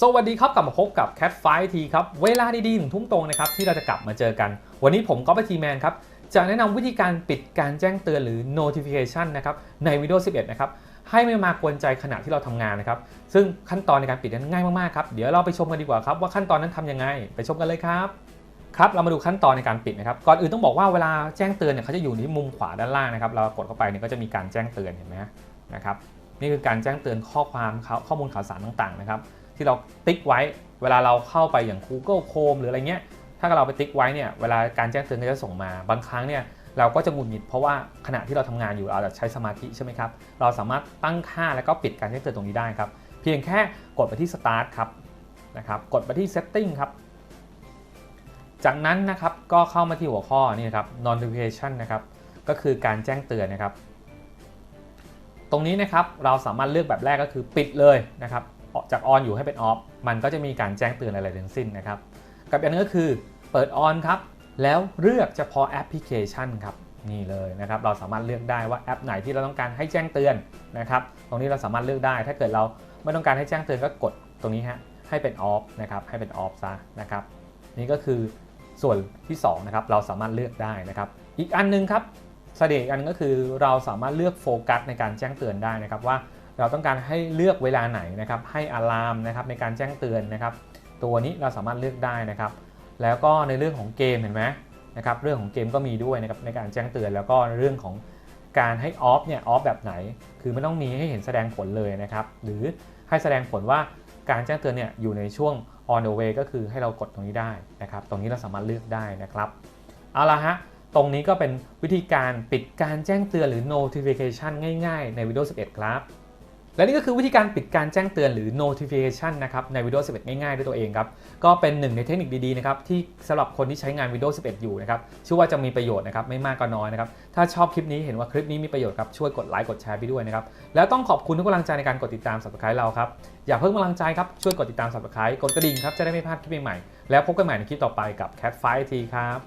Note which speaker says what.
Speaker 1: สวัสดีครับกลับมาพบกับ Cat f i ทีครับ เวลาดีๆถึงทุ่มตรงนะครับ ที่เราจะกลับมาเจอกัน วันนี้ผมก็ไปทีแมนครับ จะแนะนำวิธีการปิดการแจ้งเตือนหรือ notification นะครับ ใน Windows 11 นะครับ ให้ไม่มากวนใจขณะที่เราทำงานนะครับ ซึ่งขั้นตอนในการปิดนั้นง่ายมากๆครับ เดี๋ยวเราไปชมกันดีกว่าครับ ว่าขั้นตอนนั้นทำยังไง ไปชมกันเลยครับครับเรามาดูขั้นตอนในการปิดนะครับ ก่อนอื่นต้องบอกว่าเวลาแจ้งเตือนเนี่ยเขาจะอยู่ที่มุมขวาด้านล่างนะครับ เรากดเข้าไปเนี่ยก็จะมีการแจ้งเตือนเห็นไหมนะครับ นี่คือการแจ้งเตือนข้อความข้อมูลข่าวสารต่างๆนะครับ ที่เราติ๊กไว้ เวลาเราเข้าไปอย่าง Google Chrome หรืออะไรเงี้ย ถ้าเราไปติ๊กไว้เนี่ย เวลาการแจ้งเตือนก็จะส่งมา บางครั้งเนี่ยเราก็จะหงุดหงิดเพราะว่าขณะที่เราทำงานอยู่เราจะใช้สมาธิใช่ไหมครับ เราสามารถตั้งค่าแล้วก็ปิดการแจ้งเตือนตรงนี้ได้ครับ เพียงแค่กดไปที่ Start ครับนะครับ กดไปที่ Setting ครับ จากนั้นนะครับก็เข้ามาที่หัวข้อนี่นครับ Notification นะครับก็คือการแจ้งเตือนนะครับ ตรงนี้นะครับเราสามารถเลือกแบบแรกก็คือปิดเลยนะครับ จากออนอยู่ให้เป็นออฟมันก็จะมีการแจ้งเตือนอะไรทั้งสิ้นนะครับ กับอันนึงก็คือเปิดออนครับ แล้วเลือกเฉพาะแอปพลิเคชันครับนี่เลยนะครับเราสามารถเลือกได้ว่าแอปไหนที่เราต้องการให้แจ้งเตือนนะครับตรงนี้เราสามารถเลือกได้ ถ้าเกิดเราไม่ต้องการให้แจ้งเตือนก็กดตรงนี้ฮะให้เป็นออฟนะครับให้เป็นออฟซะนะครับนี่ก็คือส่วนที่2นะครับเราสามารถเลือกได้นะครับ อีกอันนึงครับเสน่ห์อีกอันก็คือเราสามารถเลือกโฟกัสในการแจ้งเตือนได้นะครับว่า เราต้องการให้เลือกเวลาไหนนะครับ ให้อะลามนะครับในการแจ้งเตือนนะครับ ตัวนี้เราสามารถเลือกได้นะครับ แล้วก็ในเรื่องของเกมเห็นไหมนะครับ เรื่องของเกมก็มีด้วยนะครับในการแจ้งเตือน แล้วก็เรื่องของการให้ออฟเนี่ยออฟแบบไหน คือไม่ต้องมีให้เห็นแสดงผลเลยนะครับ หรือให้แสดงผลว่าการแจ้งเตือนเนี่ยอยู่ในช่วง on the way ก็คือให้เรากดตรงนี้ได้นะครับ ตรงนี้เราสามารถเลือกได้นะครับ เอาละฮะ ตรงนี้ก็เป็นวิธีการปิดการแจ้งเตือนหรือ notification ง่ายๆ ใน Windows 11 ครับ และนี่ก็คือวิธีการปิดการแจ้งเตือนหรือ notification นะครับใน Windows 11 ง่ายๆ ด้วยตัวเองครับ ก็เป็นหนึ่งในเทคนิคดีๆนะครับที่สำหรับคนที่ใช้งาน Windows 11 อยู่นะครับเชื่อว่าจะมีประโยชน์นะครับไม่มากก็น้อยนะครับถ้าชอบคลิปนี้เห็นว่าคลิปนี้มีประโยชน์ครับช่วยกดไลค์กดแชร์ไปด้วยนะครับแล้วต้องขอบคุณทุกกำลังใจในการกดติดตาม subscribe เราครับอย่าเพิ่งกำลังใจครับช่วยกดติดตาม subscribe กดกระดิ่งครับจะได้ไม่พลาดคลิปใหม่ๆแล้วพบกันใหม่ในคลิปต่อไปกับ Cat 5ทีครับ